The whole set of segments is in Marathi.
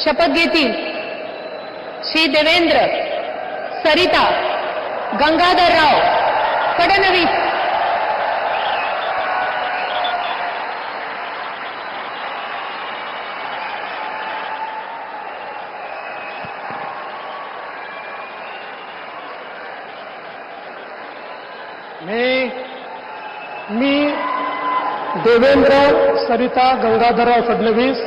शपथ घेतील. श्री देवेंद्र सरिता गंगाधरराव फडणवीस. मी मी देवेंद्र सरिता गंगाधरराव फडणवीस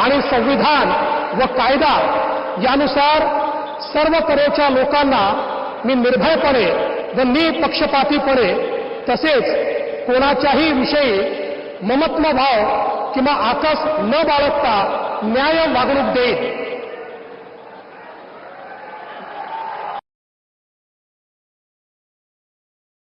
आणि संविधान व कायदा यानुसार सर्व तऱ्हेच्या लोकांना मी निर्भयपणे व निपक्षपातीपणे तसेच कोणाच्याही विषयी ममत्व भाव किंवा आकस न बाळगता न्याय वागणूक देईल